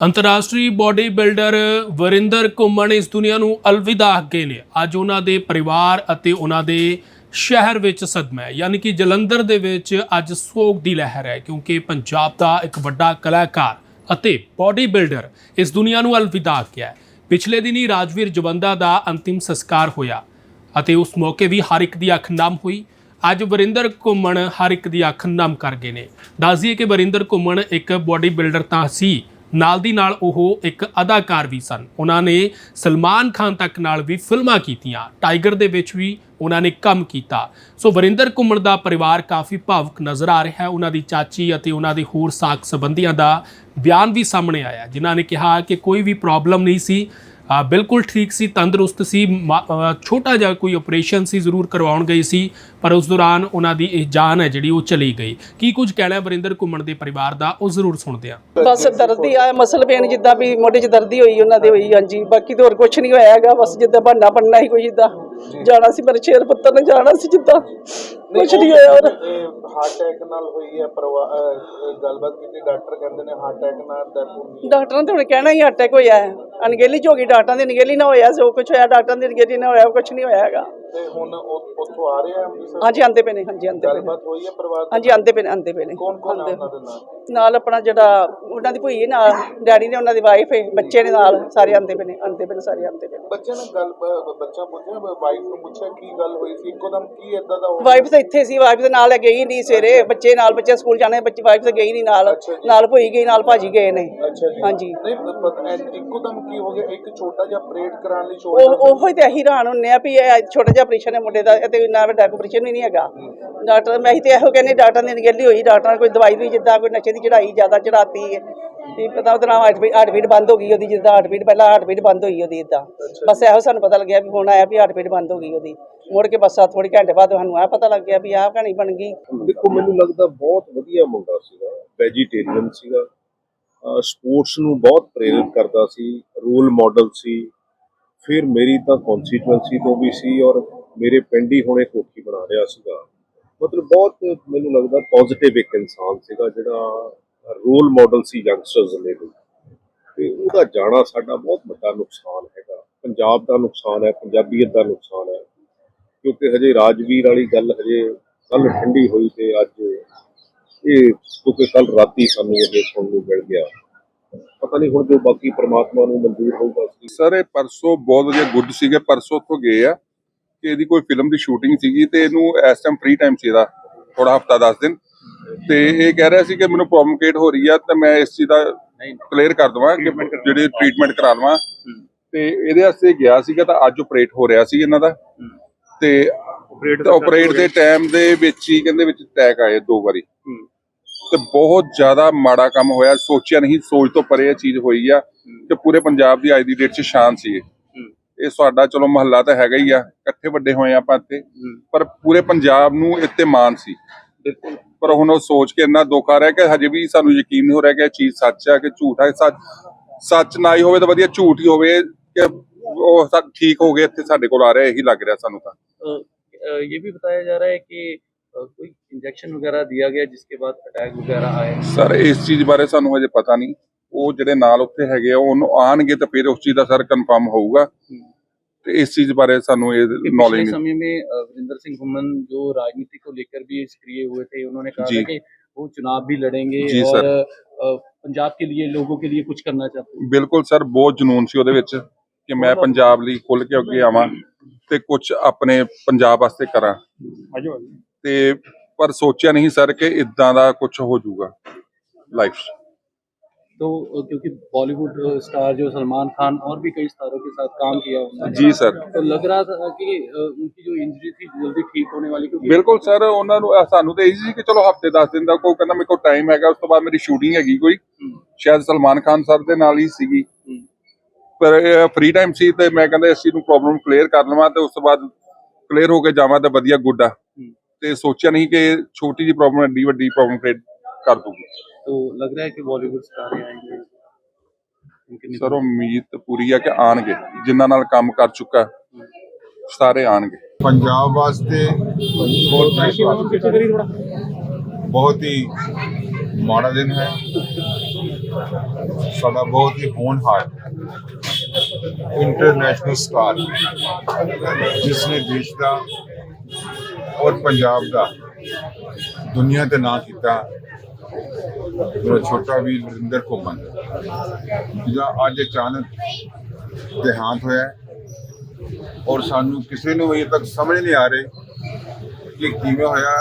ਅੰਤਰਰਾਸ਼ਟਰੀ body builder Varinder ਘੁੰਮਣ ਇਸ ਦੁਨੀਆ ਨੂੰ ਅਲਵਿਦਾ ਅੱਗੇ ਨੇ ਅੱਜ ਉਹਨਾਂ ਦੇ ਪਰਿਵਾਰ ਅਤੇ ਉਹਨਾਂ ਦੇ ਸ਼ਹਿਰ ਵਿੱਚ ਸਦਮਾ ਹੈ। ਯਾਨੀ ਕਿ ਜਲੰਧਰ ਦੇ ਵਿੱਚ ਅੱਜ ਸੋਗ ਦੀ ਲਹਿਰ ਹੈ, ਕਿਉਂਕਿ ਪੰਜਾਬ ਦਾ ਇੱਕ ਵੱਡਾ ਕਲਾਕਾਰ ਅਤੇ ਬਾਡੀ ਬਿਲਡਰ ਇਸ ਦੁਨੀਆ ਨੂੰ ਅਲਵਿਦਾ ਕਿਹਾ ਪਿਛਲੇ ਦਿਨੀ ਰਾਜਵੀਰ ਜਵੰਦਾ ਦਾ ਅੰਤਿਮ ਸੰਸਕਾਰ ਹੋਇਆ ਅਤੇ ਉਸ ਮੌਕੇ ਵੀ ਹਰ ਇੱਕ ਦੀ ਅੱਖ ਨਮ ਹੋਈ। ਅੱਜ ਵਰਿੰਦਰ ਘੁੰਮਣ ਹਰ ਇੱਕ ਦੀ ਅੱਖ ਨਮ ਕਰ ਗਏ ਨੇ। ਦੱਸ ਦਈਏ ਕਿ ਵਰਿੰਦਰ ਘੁੰਮਣ ਇੱਕ ਬਾਡੀ ਬਿਲਡਰ ਤਾਂ ਸੀ ਨਾਲ ਦੀ ਨਾਲ ਉਹ ਇੱਕ ਅਦਾਕਾਰ ਵੀ ਸਨ। ਉਹਨਾਂ ਨੇ ਸਲਮਾਨ ਖਾਨ ਤੱਕ ਨਾਲ ਵੀ ਫਿਲਮਾਂ ਕੀਤੀਆਂ। ਟਾਈਗਰ ਦੇ ਵਿੱਚ ਵੀ ਉਹਨਾਂ ਨੇ ਕੰਮ ਕੀਤਾ। ਸੋ ਵਰਿੰਦਰ ਘੁੰਮਣ ਦਾ ਪਰਿਵਾਰ ਕਾਫੀ ਭਾਵੁਕ ਨਜ਼ਰ ਆ ਰਿਹਾ ਹੈ। ਉਹਨਾਂ ਦੀ ਚਾਚੀ ਅਤੇ ਉਹਨਾਂ ਦੇ ਹੋਰ ਸਾਕ ਸੰਬੰਧੀਆਂ ਦਾ ਬਿਆਨ ਵੀ ਸਾਹਮਣੇ ਆਇਆ ਜਿਨ੍ਹਾਂ ਨੇ ਕਿਹਾ ਕਿ ਕੋਈ ਵੀ ਪ੍ਰੋਬਲਮ ਨਹੀਂ ਸੀ। ਬਿਲਕੁਲ ਠੀਕ ਸੀ ਤੰਦਰੁਸਤ ਸੀ ਛੋਟਾ ਜਿਹਾ ਕੋਈ ਆਪਰੇਸ਼ਨ ਸੀ ਜ਼ਰੂਰ ਕਰਵਾਉਣ ਗਈ ਸੀ ਪਰ ਉਸ ਦੌਰਾਨ ਉਹਨਾਂ ਦੀ ਇਹ ਜਾਨ ਹੈ ਜਿਹੜੀ ਉਹ ਚਲੀ ਗਈ। ਕੀ ਕੁਝ ਕਹਿਣਾ ਵਰਿੰਦਰ ਘੁੰਮਣ ਦੇ ਪਰਿਵਾਰ ਦਾ ਉਹ ਜ਼ਰੂਰ ਸੁਣਦੇ ਹਾਂ। ਬਸ ਦਰਦ ਹੀ ਆ ਮਸਲ ਪੇਨ ਜਿੱਦਾਂ ਵੀ ਮੋਢੇ 'ਚ ਦਰਦੀ ਹੋਈ ਉਹਨਾਂ ਦੇ ਹੋਈ ਹਾਂਜੀ। ਬਾਕੀ ਤਾਂ ਹੋਰ ਕੁਝ ਨਹੀਂ ਹੋਇਆ ਹੈਗਾ ਬਸ ਜਿੱਦਾਂ ਬਣਨਾ ਬਣਨਾ ਹੀ ਕੋਈ ਜਿੱਦਾਂ। ਜਾਣਾ ਸੀ ਮੇਰੇ ਸ਼ੇਰ ਪੁੱਤਰ ਨੇ ਜਾਣਾ ਸੀ ਜਿੱਦਾਂ। ਕੁਝ ਨਹੀਂ ਹੋਇਆ ਹੋਰ। ਹਾਰਟ ਅਟੈਕ ਨਾਲ ਹੋਈ ਹੈ ਪਰਿਵਾ- ਅਹ, ਗੱਲਬਾਤ ਕੀਤੀ ਡਾਕਟਰ ਕਹਿੰਦੇ ਨੇ ਹਾਰਟ ਅਟੈਕ ਨਾਲ ਡੈਥ ਹੁੰਦੀ ਡਾਕਟਰਾਂ ਨੇ ਹੁਣ ਕਹਿਣਾ ਹੀ ਅਟੈਕ ਹੋਇਆ ਹੈ। ਅਣਗਹਿਲੀ 'ਚ ਹੋ ਗਈ ਡਾਕਟਰਾਂ ਦੀ ਅਣਗਹਿਲੀ ਨਾ ਹੋਇਆ ਜੋ ਕੁਝ ਹੋਇਆ ਡਾਕਟਰਾਂ ਦੀ ਅਣਗਹਿਲੀ ਨਾ ਹੋਇਆ ਕੁਝ ਨਹੀਂ ਹੋਇਆ ਹੈਗਾ। ਤੇ ਹੁਣ ਉਹ- ਉੱਥੋਂ ਆ ਰਹੇ ਆ ਅੰਮ੍ਰਿਤਸਰ? ਹਾਂਜੀ ਆਂਦੇ ਪਏ ਨੇ ਹਾਂਜੀ ਆਂਦੇ ਪਏ ਨੇ। ਗੱਲਬਾਤ ਹੋਈ ਹੈ ਪਰਿਵਾਰ ਦੇ ਹਾਂਜੀ ਆਂਦੇ ਪਏ ਨੇ ਆਂਦੇ ਪਏ ਨੇ। ਕੌਣ ਕੌਣ ਆ ਆਉਂਦੇ। ਉਹਨਾਂ ਦੇ ਨਾਲ? ਨਾਲ ਆਪਣਾ ਜਿਹੜਾ ਉਹਨਾਂ ਦੀ ਭੂਈ ਹੈ ਨਾਲ ਡੈਡੀ ਨੇ ਉਹਨਾਂ ਦੀ ਵਾਈਫ ਹੈ ਬੱਚੇ ਨੇ ਨਾਲ ਸਾਰੇ ਆਂਦੇ ਪਏ ਨੇ ਆਂਦੇ ਪਏ ਨੇ ਸਾਰੇ ਆਂਦੇ ਪਏ ਨੇ। ਬੱਚੇ ਨੇ ਗੱਲ ਬ- ਬੱਚਾ ਪੁੱਛਿਆ ਵਾਈਫ ਨੂੰ ਪੁੱਛਿਆ ਕੀ ਗੱਲ ਹੋਈ ਸੀ? ਇੱਕੋਦਮ ਕੀ ਏਦਾਂ ਦਾ ਹੋ ਵਾਈਫ ਤਾਂ ਇੱਥੇ ਸੀ ਵਾਈਫ ਦੇ ਨਾਲ ਗਈ ਨਹੀਂ ਸਵੇਰੇ। ਬੱਚੇ ਨਾਲ ਬੱਚੇ ਸਕੂਲ ਜਾਣੇ ਬੱਚੀ ਵਾਈਫ ਤਾਂ ਗਈ ਨਹੀਂ ਨਾਲ। ਨਾਲ ਭੂਈ ਗਈ ਨਾਲ ਭਾਜੀ ਗਏ ਨੇ। ਹਾਂਜੀ। ਨਹੀਂ ਐ- ਇੱਕੋਦਮ ਕੀ ਹੋ ਗਿਆ? ਇੱਕ ਛੋਟਾ ਜਿਹਾ ਆਪਰੇਟ ਕਰਾਉਣ ਲਈ ਛੋਟਾ ਉਹੋ ਹੀ ਤੇ ਅਸੀਂ ਹੈਰਾਨ ਹੁੰਨੇ ਆ ਵੀ ਇਹ ਛੋਟਾ ਜਿਹਾ ਆਪਰੇਸ਼ਨ ਹੈ ਮੁੰਡੇ ਦਾ ਤੇ ਇੰਨਾ ਵੱਡਾ ਆਪਰੇਸ਼ਨ ਵੀ ਨਹੀਂ ਹੈਗਾ। ਡਾਕਟਰ ਮੈਂ ਹੀ ਤੇ ਇਹੋ ਕਹਿੰਦੇ ਡਾਕਟਰ ਦੀ ਅਣਗਹਿਲੀ ਹੋਈ ਡਾਕਟਰ ਨੇ ਕੋਈ ਦਵਾਈ ਵੀ ਜਿੱਦਾਂ ਕੋਈ ਨਸ਼ੇ ਦੀ ਚੜਾਈ ਜ਼ਿਆਦਾ ਚੜਾਤੀ ਹੈ। ਕੀ ਪਤਾ ਉਹਦਾ ਨਾਮ ਹਾਰਟ ਹਾਰਟ ਬੀਟ ਬੰਦ ਹੋ ਗਈ ਉਹਦੀ ਜਿੱਦਾਂ ਹਾਰਟ ਬੀਟ ਪਹਿਲਾਂ ਹਾਰਟ ਬੀਟ ਬੰਦ ਹੋਈ ਉਹਦੀ ਇਦਾਂ ਬਸ ਇਹੋ ਸਾਨੂੰ ਪਤਾ ਲੱਗਿਆ ਵੀ ਹੁਣ ਆਇਆ ਵੀ ਹਾਰਟ ਬੀਟ ਬੰਦ ਹੋ ਗਈ ਉਹਦੀ। ਮੁੜ ਕੇ ਬਸ ਆ ਥੋੜੀ ਘੰਟੇ ਬਾਅਦ ਸਾਨੂੰ ਆ ਪਤਾ ਲੱਗ ਗਿਆ ਵੀ ਆਹ ਕਹਾਣੀ ਬਣ ਗਈ। ਦੇਖੋ ਮੈਨੂੰ ਲੱਗਦਾ ਬਹੁਤ ਵਧੀਆ ਮੁੰਡਾ ਸੀਗਾ ਵੈਜੀਟੇਰੀਅਨ ਸੀਗਾ। ਸਪੋਰਟਸ ਨੂੰ ਬਹੁਤ ਪ੍ਰੇਰਿਤ ਕਰਦਾ ਸੀ ਰੋਲ ਮਾਡਲ ਸੀ। ਫਿਰ ਮੇਰੀ ਤਾਂ ਕਨਸਟੀਟੂਐਂਸੀ ਤੋਂ ਵੀ ਸੀ ਔਰ ਮੇਰੇ ਪਿੰਡ ਹੀ ਹੁਣੇ ਕੋਠੀ ਬਣਾ ਰਿਹਾ ਸੀਗਾ। ਮਤਲਬ ਬਹੁਤ ਮੈਨੂੰ ਲੱਗਦਾ ਪੋਜ਼ਿਟਿਵ ਇੱਕ ਇਨਸਾਨ ਸੀਗਾ ਜਿਹੜਾ ਰੋਲ ਮਾਡਲ ਸੀ ਯੰਗਸਟਰਸ ਦੇ ਲਈ। ਤੇ ਉਹਦਾ ਜਾਣਾ ਸਾਡਾ ਬਹੁਤ ਵੱਡਾ ਨੁਕਸਾਨ ਹੈਗਾ। ਪੰਜਾਬ ਦਾ ਨੁਕਸਾਨ ਹੈ, ਪੰਜਾਬੀਅਤ ਦਾ ਨੁਕਸਾਨ ਹੈ। ਕਿਉਂਕਿ ਹਜੇ ਰਾਜਵੀਰ ਵਾਲੀ ਗੱਲ ਹਜੇ ਕੱਲ ਠੰਡੀ ਹੋਈ ਤੇ ਅੱਜ ਇਹ ਕਿਉਂਕਿ ਕੱਲ ਰਾਤੀ ਸਾਨੂੰ ਇਹ ਸੁਣਨ ਨੂੰ ਮਿਲ ਗਿਆ। ਪਤਾ ਨਹੀਂ ਹੁਣ ਜੋ ਬਾਕੀ ਪ੍ਰਮਾਤਮਾ ਨੂੰ ਮਨਜ਼ੂਰ ਹੋਊਗਾ ਸਰ ਇਹ ਪਰਸੋਂ ਬਹੁਤ ਵਧੀਆ ਗੁੱਡ ਸੀਗੇ। ਪਰਸੋਂ ਤੋਂ ਗਏ ਆ ਕਿ ਇਹਦੀ ਕੋਈ ਫਿਲਮ ਦੀ ਸ਼ੂਟਿੰਗ ਸੀਗੀ ਤੇ ਇਹਨੂੰ ਇਸ ਟਾਈਮ ਫ੍ਰੀ ਟਾਈਮ ਸੀ ਇਹਦਾ। ਥੋੜਾ ਹਫਤਾ 10 ਦਿਨ। ਤੇ ਇਹ ਕਹਿ ਰਿਹਾ ਸੀ ਕਿ ਮੈਨੂੰ ਪ੍ਰੋਬਲਮ ਹੋ ਰਹੀ ਆ ਤੇ ਮੈਂ ਇਸ ਚੀਜ਼ ਦਾ ਕਲੀਅਰ ਕਰ ਦਵਾਂ ਕਿ ਜਿਹੜੀ ਟ੍ਰੀਟਮੈਂਟ ਕਰਾ ਲਵਾਂ। ਤੇ ਇਹਦੇ ਵਾਸਤੇ ਗਿਆ ਸੀਗਾ ਤਾਂ ਅੱਜ ਆਪਰੇਟ ਹੋ ਰਿਹਾ ਸੀ ਇਹਨਾਂ ਦਾ। ਤੇ ਆਪਰੇਟ ਦੇ ਟਾਈਮ ਦੇ ਵਿੱਚ ਹੀ ਕਹਿੰਦੇ ਵਿੱਚ ਅਟੈਕ ਆਏ ਦੋ ਵਾਰੀ। ਤੇ ਬਹੁਤ ਜ਼ਿਆਦਾ ਮਾੜਾ ਕੰਮ ਹੋਇਆ। ਸੋਚਿਆ ਨਹੀਂ ਸੋਚ ਤੋਂ ਪਰੇ ਇਹ ਚੀਜ਼ ਹੋਈ ਆ ਤੇ ਪੂਰੇ ਪੰਜਾਬ ਦੀ ਅੱਜ ਦੀ ਡੇਟ 'ਚ ਸ਼ਾਨ ਸੀ ਇਹ। ਸਾਡਾ ਚਲੋ ਮਹੱਲਾ ਤਾਂ ਹੈਗਾ ਹੀ ਆ। ਇਕੱਠੇ ਵੱਡੇ ਹੋਏ ਆ ਆਪਾਂ ਇੱਥੇ। ਪਰ ਪੂਰੇ ਪੰਜਾਬ ਨੂੰ ਇੱਥੇ ਮਾਣ ਸੀ। ਪਰ ਹੁਣ ਉਹ ਸੋਚ ਕੇ ਇੰਨਾ ਦੁੱਖ ਆ ਰਿਹਾ ਕਿ ਹਜੇ ਵੀ ਸਾਨੂੰ ਯਕੀਨ ਨਹੀਂ ਹੋ ਰਿਹਾ ਕਿ ਇਹ ਚੀਜ਼ ਸੱਚ ਹੈ ਕਿ ਝੂਠ ਹੈ ਸੱਚ ਸੱਚ ਨਾ ਹੀ ਹੋਵੇ ਤਾਂ ਵਧੀਆ ਝੂਠ ਹੀ ਹੋਵੇ ਕਿ ਉਹ ਠੀਕ ਹੋ ਗਏ ਇੱਥੇ ਸਾਡੇ ਕੋਲ ਆ ਰਿਹਾ ਇਹੀ ਲੱਗ ਰਿਹਾ ਸਾਨੂੰ ਤਾਂ। ਇਹ ਵੀ ਬਤਾਇਆ ਜਾ ਰਿਹਾ ਹੈ ਕਿ ਕੋਈ ਇੰਜੈਕਸ਼ਨ ਵਗੈਰਾ ਦਿਆ ਗਿਆ ਜਿਸ ਕੇ ਬਾਅਦ ਅਟੈਕ ਵਗੈਰਾ ਆਏ? ਸਰ ਇਸ ਚੀਜ਼ ਬਾਰੇ ਸਾਨੂੰ ਹਜੇ ਪਤਾ ਨਹੀਂ। ਉਹ ਜਿਹੜੇ ਨਾਲ ਉੱਥੇ ਹੈਗੇ ਆ ਉਹਨੂੰ ਆਣਗੇ ਤਾਂ ਫਿਰ ਉਸ ਚੀਜ਼ ਦਾ ਸਰ ਕਨਫਰਮ ਹੋਊਗਾ। ਤੇ ਇਸ ਚੀਜ਼ ਬਾਰੇ ਸਾਨੂੰ ਇਹ कि पिछले ਨੌਲੇਜ ਨਹੀਂ समय में अ, वीरेंद्र सिंह घुमन जो राजनीति को लेकर भी सक्रिय हुए थे उन्होंने कहा जी। था कि वो चुनाव भी लड़ेंगे जी, और सर। अ, पंजाब के लिए लोगों के लिए कुछ करना चाहते हैं ਬਿਲਕੁਲ ਸਰ ਬਹੁਤ ਜਨੂਨ ਸੀ ਉਹਦੇ ਵਿੱਚ ਕਿ ਮੈਂ ਪੰਜਾਬ ਲਈ ਖੁੱਲ ਕੇ ਅੱਗੇ ਆਵਾਂ ਤੇ ਕੁਝ ਆਪਣੇ ਪੰਜਾਬ ਵਾਸਤੇ ਕਰਾਂ ਤੇ ਪਰ ਸੋਚਿਆ ਨਹੀਂ ਸਰ ਕਿ ਇਦਾਂ ਦਾ ਕੁਝ ਹੋ ਜਾਊਗਾ ਲਾਈਫ 'ਚ तो अ, क्योंकि बॉलीवुड स्टार जो सलमान खान और भी कई स्टारों के साथ काम किया उन्होंने ਜੀ ਸਰ तो लग रहा था कि अ, उनकी जो इंजरी थी जल्दी ठीक होने वाली क्योंकि ਬਿਲਕੁਲ ਸਰ ਉਹਨਾਂ ਨੂੰ ਸਾਨੂੰ ਤਾਂ ਇਹੀ ਸੀ ਕਿ ਚਲੋ ਹਫਤੇ 10 ਦਿਨ ਦਾ ਕੋਈ ਕਹਿੰਦਾ ਮੇਰੇ ਕੋਲ ਟਾਈਮ ਹੈਗਾ ਉਸ ਤੋਂ ਬਾਅਦ ਮੇਰੀ ਸ਼ੂਟਿੰਗ ਹੈਗੀ ਕੋਈ ਸ਼ਾਇਦ ਸਲਮਾਨ ਖਾਨ ਸਰ ਦੇ ਨਾਲ ਹੀ ਸੀਗੀ ਪਰ ਫ੍ਰੀ ਟਾਈਮ ਸੀ ਤੇ ਮੈਂ ਕਹਿੰਦਾ ਇਸ ਚੀਜ਼ ਨੂੰ ਪ੍ਰੋਬਲਮ ਕਲੀਅਰ ਕਰ ਲਵਾਂ ਤੇ ਉਸ ਤੋਂ ਬਾਅਦ ਕਲੀਅਰ ਹੋ ਕੇ ਜਾਵਾਂ ਤਾਂ ਵਧੀਆ ਗੁੱਡ ਆ ਤੇ ਸੋਚਿਆ ਨਹੀਂ ਕਿ ਛੋਟੀ ਜੀ ਪ੍ਰੋਬਲਮ ਐਡੀ ਵੱਡੀ ਪ੍ਰੋਬਲਮ ਕ੍ਰੀਏਟ ਕਰ ਦੂਗੀ तो लग रहा है कि बॉलीवुड स्टार ही आएंगे उनके निधन ਸਰ ਉਮੀਦ ਤਾਂ ਪੂਰੀ ਆ ਕਿ ਆਣਗੇ ਜਿਨ੍ਹਾਂ ਨਾਲ ਕੰਮ ਕਰ ਚੁੱਕਾ ਸਾਰੇ ਆਣਗੇ ਪੰਜਾਬ ਵਾਸਤੇ ਬਹੁਤ ਦੇਸ਼ ਵਾਸਤੇ ਬਹੁਤ ਹੀ ਮਾੜਾ ਦਿਨ ਹੈ ਸਾਡਾ ਬਹੁਤ ਹੀ ਹੋਣਹਾਰ ਇੰਟਰਨੈਸ਼ਨਲ ਸਟਾਰ ਜਿਸ ਨੇ ਦੇਸ਼ ਦਾ ਔਰ ਪੰਜਾਬ ਦਾ ਦੁਨੀਆ ਤੇ ਨਾਂ ਕੀਤਾ ਮੇਰਾ ਛੋਟਾ ਵੀਰ ਵਰਿੰਦਰ ਘੁੰਮਣ ਜਿਹਦਾ ਅੱਜ ਅਚਾਨਕ ਦੇਹਾਂਤ ਹੋਇਆ ਹੈ। ਔਰ ਸਾਨੂੰ ਕਿਸੇ ਨੂੰ ਅਜੇ ਤੱਕ ਸਮਝ ਨਹੀਂ ਆ ਰਹੀ ਕਿ ਕਿਵੇਂ ਹੋਇਆ।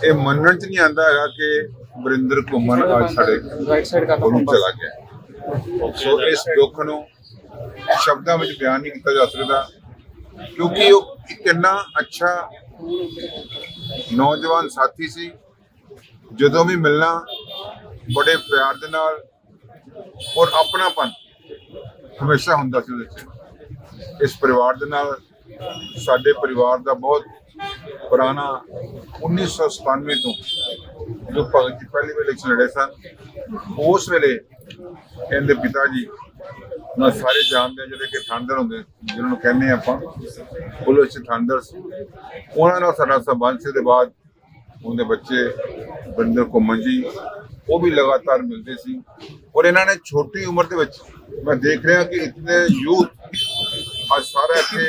ਇਹ ਮੰਨਣ ਚ ਨਹੀਂ ਆਂਦਾ ਹੈਗਾ ਕਿ ਵਰਿੰਦਰ ਘੁੰਮਣ ਅੱਜ ਸਾਡੇ ਰਾਈਟ ਸਾਈਡ ਦਾ ਚਲਾ ਗਿਆ ਸੋ ਇਸ ਦੁੱਖ ਨੂੰ ਸ਼ਬਦਾਂ ਵਿੱਚ ਬਿਆਨ ਨਹੀਂ ਕੀਤਾ ਜਾ ਸਕਦਾ ਕਿਉਂਕਿ ਉਹ ਇੱਕ ਇੰਨਾ ਅੱਛਾ ਨੌਜਵਾਨ ਸਾਥੀ ਸੀ ਜਦੋਂ ਵੀ ਮਿਲਣਾ, ਬੜੇ ਪਿਆਰ ਦੇ ਨਾਲ ਔਰ ਆਪਣਾਪਨ ਹਮੇਸ਼ਾ ਹੁੰਦਾ ਸੀ ਉਹਦੇ ਚ। ਇਸ ਪਰਿਵਾਰ ਦੇ ਨਾਲ, ਸਾਡੇ ਪਰਿਵਾਰ ਦਾ ਬਹੁਤ ਪੁਰਾਣਾ 1997 ਤੋਂ ਜੋ ਭਗਤ ਜੀ ਪਹਿਲੀ ਵੇਲੇ ਇਲੈਕਸ਼ਨ ਲੜੇ ਸਨ, ਉਸ ਵੇਲੇ ਇਹਦੇ ਪਿਤਾ ਜੀ ਨਾ ਸਾਰੇ ਜਾਣਦੇ ਆ, ਜਿਹੜੇ ਕਿ ਠੰਡਰ ਹੁੰਦੇ, ਜਿਹਨਾਂ ਨੂੰ ਕਹਿੰਦੇ ਆ ਆਪਾਂ, ਪੁਲਿਸ ਚ ਸੀ। ਉਹਨਾਂ ਨਾਲ ਸਾਡਾ ਸੰਬੰਧ ਸੀ ਦੇ ਬਾਅਦ ਉਹਦੇ ਬੱਚੇ ਵਰਿੰਦਰ ਘੁੰਮਣ ਜੀ ਉਹ ਵੀ ਲਗਾਤਾਰ ਮਿਲਦੇ ਸੀ। ਔਰ ਇਹਨਾਂ ਨੇ ਛੋਟੀ ਉਮਰ ਦੇ ਵਿੱਚ, ਮੈਂ ਦੇਖ ਰਿਹਾ ਕਿ ਇਤਨੇ ਯੂਥ ਅੱਜ ਸਾਰਾ ਇੱਥੇ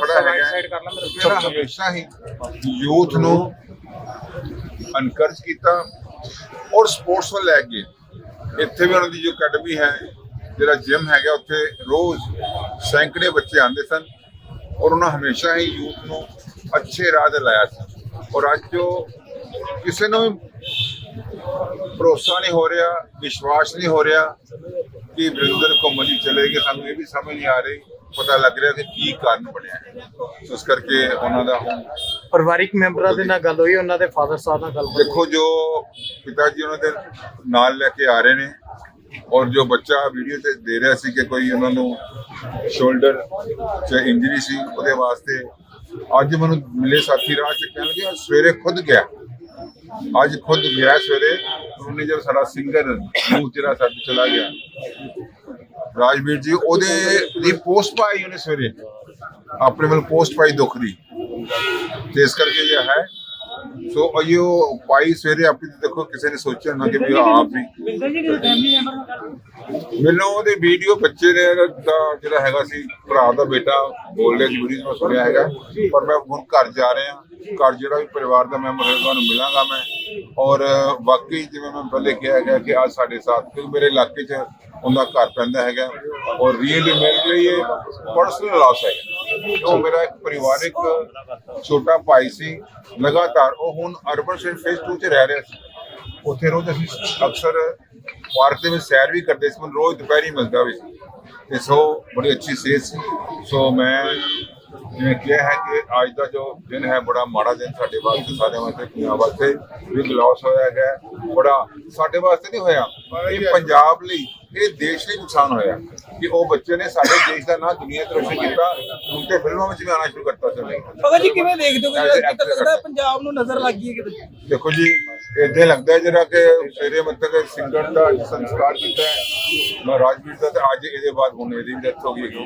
ਖੜਾ ਹੈਗਾ ਹਮੇਸ਼ਾ ਹੀ ਯੂਥ ਨੂੰ ਅਨਕਰਜ ਕੀਤਾ ਔਰ ਸਪੋਰਟਸ ਵੱਲ ਲੈ ਕੇ। ਇੱਥੇ ਵੀ ਉਹਨਾਂ ਦੀ ਜੋ ਅਕੈਡਮੀ ਹੈ, ਜਿਹੜਾ ਜਿਮ ਹੈਗਾ, ਉੱਥੇ ਰੋਜ਼ ਸੈਂਕੜੇ ਬੱਚੇ ਆਉਂਦੇ ਸਨ ਔਰ ਉਹਨਾਂ ਹਮੇਸ਼ਾ ਹੀ ਯੂਥ ਨੂੰ ਅੱਛੇ ਰਾਹ ਤੇ ਲਾਇਆ ਸੀ। ਔਰ ਅੱਜ ਜੋ ਕਿਸੇ ਨੂੰ ਭਰੋਸਾ ਨਹੀਂ ਹੋ ਰਿਹਾ ਵਿਸ਼ਵਾਸ ਨਹੀਂ ਹੋ ਰਿਹਾ ਕਿ ਵਰਿੰਦਰ ਘੁੰਮਣ ਚਲੇਗੇ ਸਾਨੂੰ ਇਹ ਵੀ ਸਮਝ ਨਹੀਂ ਆ ਰਹੀ ਪਤਾ ਲੱਗ ਰਿਹਾ ਕਿ ਕੀ ਕਾਰਨ ਬਣਿਆ। ਹੈ ਸੋ ਇਸ ਕਰਕੇ ਉਹਨਾਂ ਦਾ ਹੁਣ ਪਰਿਵਾਰਿਕ ਮੈਂਬਰਾਂ ਦੇ ਨਾਲ ਗੱਲ ਹੋਈ ਉਹਨਾਂ ਦੇ ਫਾਦਰ ਸਾਹਿਬ ਨਾਲ ਗੱਲ ਹੋਈ। ਦੇਖੋ ਜੋ ਪਿਤਾ ਜੀ ਉਹਨਾਂ ਦੇ ਨਾਲ ਲੈ ਕੇ ਆ ਰਹੇ ਨੇ ਔਰ ਜੋ ਬੱਚਾ ਵੀਡੀਓ ਤੇ ਦੇ ਰਿਹਾ ਸੀ ਕਿ ਕੋਈ ਉਹਨਾਂ ਨੂੰ ਸ਼ੋਲਡਰ 'ਚ ਇੰਜਰੀ ਸੀ ਉਹਦੇ ਵਾਸਤੇ ਅੱਜ ਮੈਨੂੰ ਮਿਲੇ ਸਾਥੀ ਰਾਹ 'ਚ ਕਹਿਣਗੇ ਸਵੇਰੇ ਖੁਦ ਗਿਆ। ਅੱਜ ਖੁਦ ਗਿਆ ਸਵੇਰੇ, ਉਹਨੇ ਜਦ ਸਾਡਾ ਸਿੰਗਰ ਨੂੰ ਤੇਰਾ ਸਾਡੇ ਚਲਾ ਗਿਆ। ਰਾਜਵੀਰ ਜੀ, ਉਹਦੇ ਦੀ ਪੋਸਟ ਪਾਈ ਉਹਨੇ ਸਵੇਰੇ। ਆਪਣੇ ਵੱਲ ਪੋਸਟ ਪਾਈ ਦੁੱਖ ਦੀ। ਤੇ ਇਸ ਕਰਕੇ ਇਹ ਹੈ ਸੋ ਅਯੋ ਪਾਈ ਸਵੇਰੇ ਆਪਣੀ ਦੇਖੋ ਕਿਸੇ ਨੇ ਸੋਚਿਆ ਨਾ ਕਿ ਵੀ ਆਪ ਵੀ ਮੈਨੂੰ ਉਹਦੇ ਵੀਡੀਓ ਬੱਚੇ ਨੇ ਦਾ ਜਿਹੜਾ ਹੈਗਾ ਸੀ ਭਰਾ ਦਾ ਬੇਟਾ ਬੋਲ ਰਿਹਾ ਜੀ ਵੀਡੀਓ ਮੈਂ ਸੁਣਿਆ ਹੈਗਾ ਪਰ ਮੈਂ ਹੁਣ ਘਰ ਜਾ ਰਿਹਾ ਘਰ ਜਿਹੜਾ ਵੀ ਪਰਿਵਾਰ ਦਾ ਮੈਂਬਰ ਹੈ ਤੁਹਾਨੂੰ ਮਿਲਾਂਗਾ ਮੈਂ ਔਰ ਵਾਕਈ ਜਿਵੇਂ ਮੈਂ ਪਹਿਲੇ ਕਿਹਾ ਹੈਗਾ ਕਿ ਅੱਜ ਸਾਡੇ ਸਾਥ ਕਿਉਂਕਿ ਮੇਰੇ ਇਲਾਕੇ 'ਚ ਉਹਦਾ ਘਰ ਪੈਂਦਾ ਹੈਗਾ ਔਰ ਰੀਅਲੀ ਮੇਰੇ ਲਈ ਇਹ ਪਰਸਨਲ ਲਾਸ ਹੈ ਉਹ ਮੇਰਾ ਇੱਕ ਪਰਿਵਾਰਿਕ ਛੋਟਾ ਭਾਈ ਸੀ, ਲਗਾਤਾਰ ਉਹ ਹੁਣ ਅਰਬਨ ਸਟੇਟ ਫੇਸ 2 'ਚ ਰਹਿ ਰਿਹਾ ਸੀ। ਉੱਥੇ ਰੋਜ਼ ਅਸੀਂ ਅਕਸਰ ਪਾਰਕ ਦੇ ਵਿੱਚ ਸੈਰ ਵੀ ਕਰਦੇ ਸੀ, ਮੈਨੂੰ ਰੋਜ਼ ਦੁਪਹਿਰੀ ਮਿਲਦਾ ਵੀ ਸੀ। ਤੇ ਸੋ ਬੜੀ ਅੱਛੀ ਸਿਹਤ ਸੀ। ਸੋ ਮੈਂ ਜਿਵੇਂ ਕਿਹਾ ਹੈ ਕਿ ਅੱਜ ਦਾ ਜੋ ਦਿਨ ਹੈ ਬੜਾ ਮਾੜਾ ਦਿਨ ਸਾਡੇ ਵਾਸਤੇ ਸਾਰੇ ਵਾਸਤੇ ਪੰਜਾਬ ਵਾਸਤੇ ਵੀ ਲਾਸ ਹੋਇਆ ਹੈਗਾ। ਬੜਾ ਸਾਡੇ ਵਾਸਤੇ ਨਹੀਂ ਹੋਇਆ ਇਹ ਪੰਜਾਬ ਲਈ ਇਹ ਦੇਸ਼ ਲਈ ਨੁਕਸਾਨ ਹੋਇਆ ਕਿ ਉਹ ਬੱਚੇ ਨੇ ਸਾਡੇ ਦੇਸ਼ ਦਾ ਨਾਂ ਦੁਨੀਆ ਤੇ ਰੋਸ਼ਨ ਕੀਤਾ ਹੁਣ ਤੇ ਫਿਲਮਾਂ ਵਿੱਚ ਵੀ ਸ਼ੁਰੂ ਕਰਤਾ ਚਲੇ ਭਗਤ ਜੀ ਕਿਵੇਂ ਦੇਖਦੇ ਹੋ ਕਿ ਲੱਗਦਾ ਹੈ ਪੰਜਾਬ ਨੂੰ ਨਜ਼ਰ ਲੱਗ ਹੈ ਕਿਤੇ? ਦੇਖੋ ਜੀ ਏਦਾਂ ਲੱਗਦਾ ਹੈ ਜਿਹੜਾ ਕਿ ਸਵੇਰੇ ਮਤਲਬ ਸਿੰਗਰ ਦਾ ਸੰਸਕਾਰ ਕੀਤਾ ਹੈ ਮੈਂ ਰਾਜਵੀਰ ਦਾ ਤੇ ਅੱਜ ਇਹਦੇ ਬਾਅਦ ਹੁਣ ਇਹਦੀ ਡੈਥ ਹੋ ਗਈ